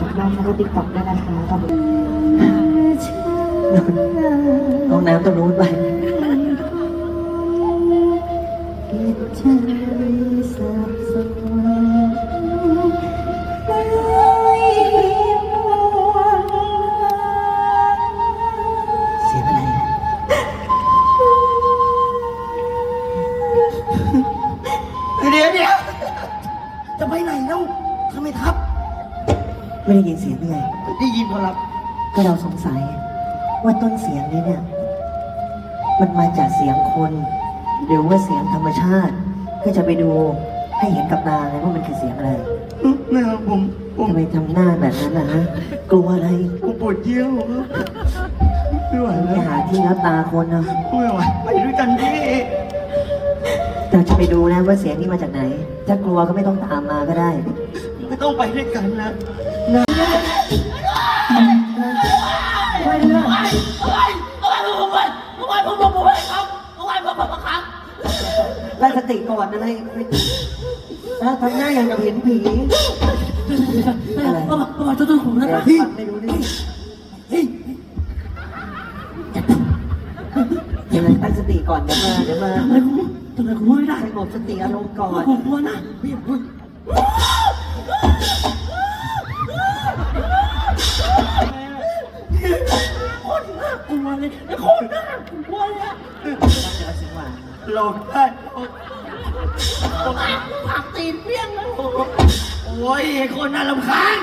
จากน้องเขาติ๊กต็อกได้นะคะตอนห้องน้ำตรงนู้นไปใจสับสน จะไปไหนแล้วทำไมทับ ไม่ได้ยินเสียงเลย ได้ยินพอรับก็เราสงสัย ว่าต้นเสียงนี้เนี่ย มันมาจากเสียงคน หรือว่าเสียงธรรมชาติ ก็จะไปดูให้เห็นกับตาเลยว่ามันคือเสียงอะไรแม่ครับผมผมทำไมทำหน้าแบบนั้นนะฮะกลัวอะไรผมปวดเยี่ยวครับไม่ไหวไปแล้วหาที่รับตาคนนะไม่ไหวไปด้วยกันพี่เรา จะไปดูนะว่าเสียงนี้มาจากไหน ถ้ากลัวก็ไม่ต้องตามมาก็ได้ ไม่ต้องไปด้วยกันนะได้สติก่อนอะไรแล้วทำหน้าอย่างกับเห็นผีอะไรประวัติประวัติตัวผมนะเดี๋ยวพี่ฟังไม่รู้เรื่องเฮ้ยเดี๋ยวตั้งสติก่อนเดี๋ยวมาเดี๋ยวมา ทำไมผมทำไมผมไม่ได้สงบสติอารมณ์ก่อนผมกลัวนะพี่พูดโคตรน่ากลัวเลยโคตรน่ากลัวเลยอะหลบได้ผักตีนเปี้ยงเลยโอ้ยคนน่ารำคาญ